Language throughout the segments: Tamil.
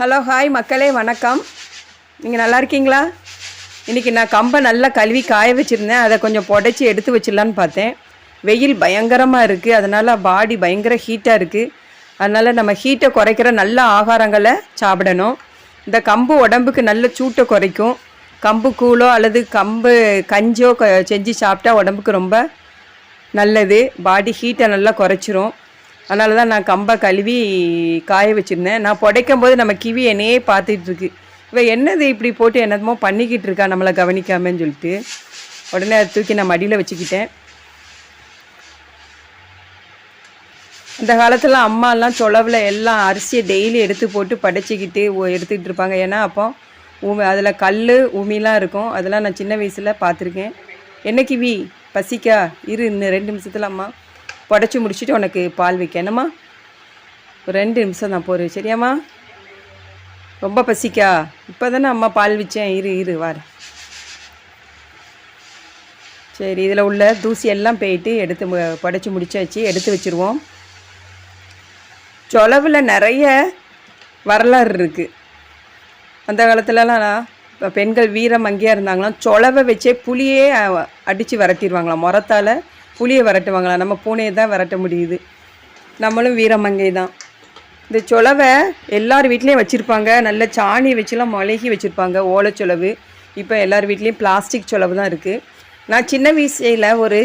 ஹலோ ஹாய் மக்களே வணக்கம். நீங்கள் நல்லா இருக்கீங்களா? இன்றைக்கி நான் கம்பை நல்லா கழுவி காய வச்சுருந்தேன். அதை கொஞ்சம் புடைச்சி எடுத்து வச்சிடலான்னு பார்த்தேன். வெயில் பயங்கரமாக இருக்குது அதனால் பாடி பயங்கர ஹீட்டாக இருக்குது அதனால் நம்ம ஹீட்டை குறைக்கிற நல்ல ஆகாரங்களை சாப்பிடணும். இந்த கம்பு உடம்புக்கு நல்ல சூட்டை குறைக்கும். கம்பு கூழோ அல்லது கம்பு கஞ்சோ செஞ்சு சாப்பிட்டா உடம்புக்கு ரொம்ப நல்லது. பாடி ஹீட்டை நல்லா குறைச்சிரும். அதனால தான் நான் கம்பை கழுவி காய வச்சுருந்தேன். நான் புடைக்கும் போது நம்ம கிவி என்னையே பார்த்துட்ருக்கு. என்னது இப்படி போட்டு என்னதுமோ பண்ணிக்கிட்டு இருக்கா நம்மளை கவனிக்காமன்னு சொல்லிட்டு. உடனே அதை தூக்கி நான் மடியில் வச்சுக்கிட்டேன். அந்த காலத்தில் அம்மாலாம் சொலவில் எல்லாம் அரிசியை டெய்லி எடுத்து போட்டு படைச்சிக்கிட்டு எடுத்துக்கிட்டு இருப்பாங்க. ஏன்னா அப்போ உமி அதில் கல் உமிலாம் இருக்கும். அதெல்லாம் நான் சின்ன வயசில் பார்த்துருக்கேன். என்ன கிவி? பசிக்கா? இரு இன்னும் ரெண்டு நிமிஷத்தில் அம்மா. புடச்சி முடிச்சுட்டு உனக்கு பால் வைக்கணுமா ஒரு ரெண்டு நிமிஷம் தான் போகிறேன் சரியாம்மா? ரொம்ப பசிக்கா? இப்போ தானே அம்மா பால் வச்சேன். இரு இரு வார. சரி இதில் உள்ள தூசி எல்லாம் போயிட்டு எடுத்து படைச்சி முடிச்சாச்சு. எடுத்து வச்சுருவோம். சொலவில் நிறைய வரலாறு இருக்குது அந்த காலத்துலலாம் இப்போ பெண்கள் வீரம் அங்கேயா இருந்தாங்களாம். சொலவை வச்சே புளியே அடித்து விரட்டிடுவாங்களாம் முறத்தால் புளியை விரட்டுவாங்களா? நம்ம பூனையை தான் விரட்ட முடியுது. நம்மளும் வீரமங்கை தான். இந்த சொலவை எல்லார் வீட்லேயும் வச்சுருப்பாங்க. நல்ல சாணி வச்சுலாம் மொழகி வச்சுருப்பாங்க. ஓலைச்சொலவு. இப்போ எல்லார் வீட்லேயும் பிளாஸ்டிக் சொலவு தான் இருக்குது நான் சின்ன வயசில் ஒரு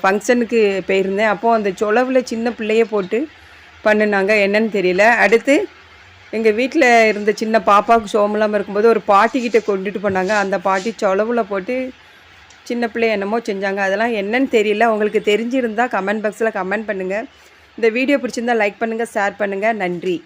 ஃபங்க்ஷனுக்கு போயிருந்தேன். அப்போது அந்த சொலவில் சின்ன பிள்ளைய போட்டு பண்ணுனாங்க. என்னன்னு தெரியல. அடுத்து எங்கள் வீட்டில் இருந்த சின்ன பாப்பாவுக்கு சோமலாமல் இருக்கும்போது ஒரு பாட்டிக்கிட்ட கொண்டுட்டு போனாங்க. அந்த பாட்டி சொலவில் போட்டு சின்ன பிள்ளை என்னமோ செஞ்சாங்க. அதெல்லாம் என்னன்னு தெரியல. உங்களுக்கு தெரிஞ்சிருந்தால் கமெண்ட் பாக்ஸில் கமெண்ட் பண்ணுங்கள் இந்த வீடியோ பிடிச்சிருந்தா லைக் பண்ணுங்கள் ஷேர் பண்ணுங்கள் நன்றி.